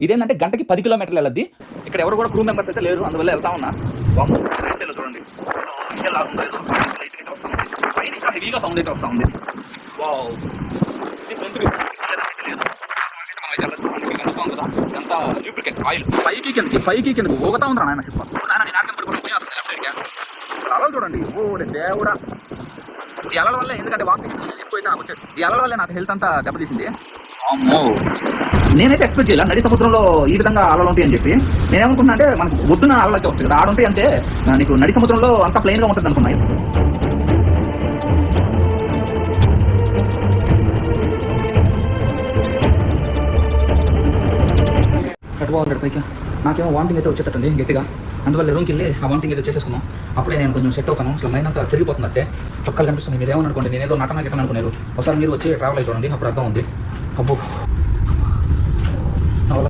ఇదేంటంటే గంటకి పది కిలోమీటర్లు వెళ్ళద్ది. ఇక్కడ ఎవరు కూడా క్రూ మెంబర్స్ అయితే లేరు అందువల్ల వెళ్తా ఉన్నా. చూడండి. ఉంది. హెవీగా సౌండ్ అయితే వస్తా ఉంది వావ్. ఇది front పైకి కిందకి పైకి కిందకి ఊగుతా ఉందిరా నాయన షిప్ నాయన నేను ఆడకం పడిపోయి పోయి వస్తుంది అసలు అలలు చూడండి. ఓ దేవుడా. ఈ అలల వల్ల ఎందుకంటే వాకింగ్ ఎక్కువైతే నాకు వచ్చేది. ఈ అలల వల్ల నాకు హెల్త్ అంతా దెబ్బతీసింది. అమ్మో నేనైతే ఎక్స్పెక్ట్ చేయాలి. నడి సముద్రంలో ఈ విధంగా అలలు ఉంటాయి అని చెప్పి. నేనేమనుకున్నా అంటే మనకు ఒడ్డున అలలకి వస్తుంది కదా. ఆడుంటాయి అంటే నీకు నడి సముద్రంలో అంతా ప్లెయిన్గా ఉంటుంది అనుకున్నాయి కట్టుకోవాలి పైకి. నాకేమో వామిటింగ్ అయితే వచ్చేటట్టుంది గట్టిగా. అందువల్ల రూమ్కి వెళ్ళి ఆ వామిటింగ్ అయితే చేసేసుకున్నాం. అప్పుడే నేను కొంచెం సెట్ అవుతాను. అసలు మైన్ అంతా తిరిగిపోతుందంటే చొక్కాలు కనిపిస్తుంది మీరు ఏమనుకోండి? అనుకోండి ఏదో నటన గిట్టను అనుకున్నారు ఒకసారి మీరు వచ్చి ట్రావెల్ అయి చూడండి. అప్పుడు అర్థం ఉంది అబ్బో.